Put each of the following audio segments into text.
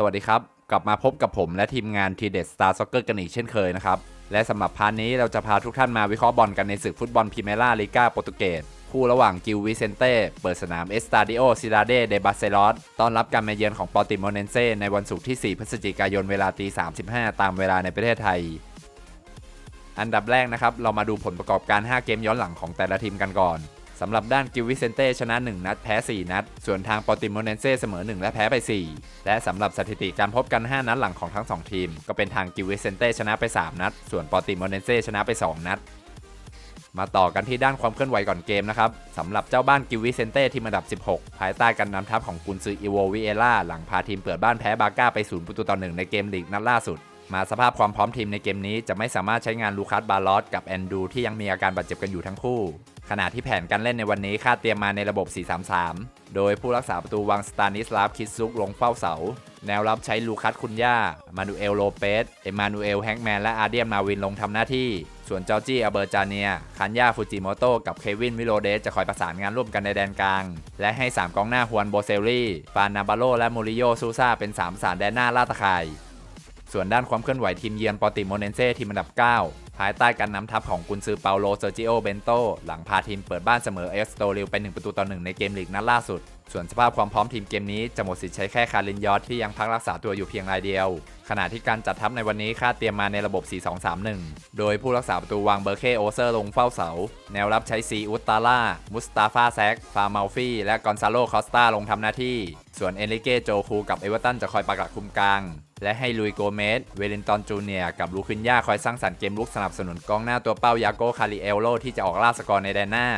สวัสดีครับ กลับมาพบกับผมและทีมงานทีเด็ดสตาร์ซ็อกเกอร์กันอีกเช่นเคยนะครับ และสำหรับพาร์ทนี้เราจะพาทุกท่านมาวิเคราะห์บอลกันในศึกฟุตบอลพรีเมียร์ลีกาโปรตุเกสคู่ระหว่างกิลวิเซนเต้เปิดสนามเอสตาดิโอซิดาเดเดบาเซลอสต้อนรับการมาเยือนของปอติโมเนนเซในวันศุกร์ที่ 4 พฤศจิกายนเวลาตี35 ตามเวลาในประเทศไทย อันดับแรกนะครับเรามาดูผลประกอบการ 5 เกมย้อนหลังของแต่ละทีมกันก่อน สำหรับด้านกิลวิเซนเต้ชนะ 1 นัดแพ้ 4 นัด ส่วนทางปอติโมเนเซ่เสมอ 1 และแพ้ไป 4 และสำหรับสถิติการพบกัน 5 นัดหลังของทั้ง 2 ทีม ก็เป็นทางกิลวิเซนเต้ชนะไป 3 นัด ส่วนปอติโมเนเซ่ชนะไป 2 นัด มาต่อกันที่ด้านความเคลื่อนไหวก่อนเกมนะครับสำหรับเจ้าบ้านกิลวิเซนเต้ทีมอันดับ 16 ภายใต้การนำทัพของกุนซืออีโววิเอล่าหลังพาทีมเปิดบ้านแพ้บาก้าไป0ประตูต่อ1ในเกมลีกนัดล่าสุดมาสภาพความพร้อมทีมในเกมนี้จะไม่สามารถใช้งานลูคัสบาลอสกับแอนดูที่ยังมีอาการบาดเจ็บกันอยู่ทั้งคู่ ขณะที่แผนการเล่นในวันนี้คาดเตรียมมาในระบบ 4-3-3 โดยผู้รักษาประตูวางสตานิสลาฟคิดซุกลงเฝ้าเสา แนวรับใช้ลูคัสคุนย่า มานูเอลโลเปส เอมานูเอลแฮงแมน และอาเดียนมาวินลงทำหน้าที่ ส่วนจอร์จี้อเบอร์จาเนีย คันย่าฟูจิโมโตกับเควินวิโรเดสจะคอยประสานงานร่วมกันในแดนกลาง และให้ 3กองหน้าฮวนโบเซลลี่ ฟานนาบาโลและมูริโยซูซาเป็น 3 สานแดนหน้าล่าตะข่าย ส่วนด้านความเคลื่อนไหวทีมเยือนปอติโมเนนเซ่ทีมอันดับ 9 ภายใต้การนำทัพของกุนซือเปาโลเซอร์จิโอเบนโต หลังพาทีมเปิดบ้านเสมอเอสโตริลไป 1 ประตูต่อ 1 ในเกมลีกนัดล่าสุด ส่วนสภาพความพร้อมทีมเกมนี้จะหมดสิทธิ์ใช้แค่คารินยอสที่ยังพักรักษาตัวอยู่เพียงรายเดียว ขณะที่การจัดทัพในวันนี้คาดเตรียมมาในระบบ 4-2-3-1 โดยผู้รักษาประตูวางเบอร์เคโอเซอร์ลงเฝ้าเสา แนวรับใช้ซีอุตตาล่า มุสตาฟาแซก ฟาร์มลฟี่ และกอนซาโลคอสตาลงทำหน้าที่ ส่วนเอลิเกโจคูกับเอเวอร์ตันจะคอยประกาศคุมกลาง และให้ลุยโกเมส เวลินตันจูเนียร์กับลูคินยาคอยสร้างสรรค์เกมลุกสนับสนุนกองหน้าตัวเป้ายาโกคาริเอลโลที่จะออกล่าสกอร์ในแดนหน้า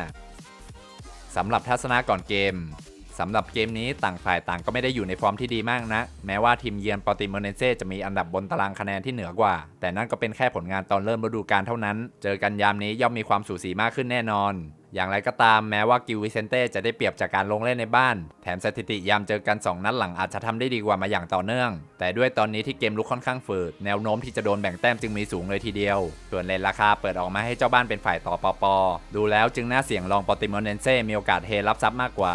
สำหรับทัศนะก่อนเกม สำหรับเกมนี้ต่างฝ่ายต่างก็ไม่ได้อยู่ในฟอร์มที่ดีมากนะ แม้ว่าทีมเยือนปอติโมเนเซจะมีอันดับบนตารางคะแนนที่เหนือกว่า แต่นั่นก็เป็นแค่ผลงานตอนเริ่มฤดูกาลเท่านั้น เจอกันยามนี้ย่อมมีความสูสีมากขึ้นแน่นอน อย่างไรก็ตามแม้ว่ากิลวิเซนเต้จะได้เปรียบจากการลงเล่นในบ้าน แถมสถิติยามเจอกัน 2 นัดหลังอาจจะทำได้ดีกว่ามาอย่างต่อเนื่อง แต่ด้วยตอนนี้ที่เกมลุกค่อนข้างฝืดแนวโน้มที่จะโดนแบ่งแต้มจึงมีสูงเลยทีเดียว ส่วนเลนราคาเปิดออกมาให้เจ้าบ้านเป็นฝ่ายต่อปอปอดูแล้วจึงน่าเสี่ยงลองปอติโมเนเซมีโอกาสเทรับทรัพย์มากกว่า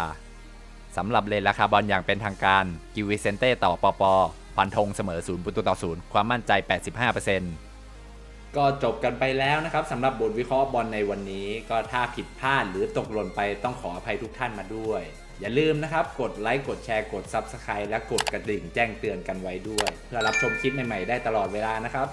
สำหรับเลนราคาบอลอย่างเป็นทางการกิวิเซนเต้ต่อปอปอฟันธงเสมอ0ประตูต่อ0ความมั่นใจ 85%ก็จบกันไปแล้วนะครับสำหรับบทวิเคราะห์บอลในวันนี้ ก็ถ้าผิดพลาดหรือตกหล่นไปต้องขออภัยทุกท่านมาด้วย อย่าลืมนะครับ กดไลค์กดแชร์กด Subscribe และกดกระดิ่งแจ้งเตือนกันไว้ด้วย เพื่อรับชมคลิปใหม่ๆได้ตลอดเวลานะครับ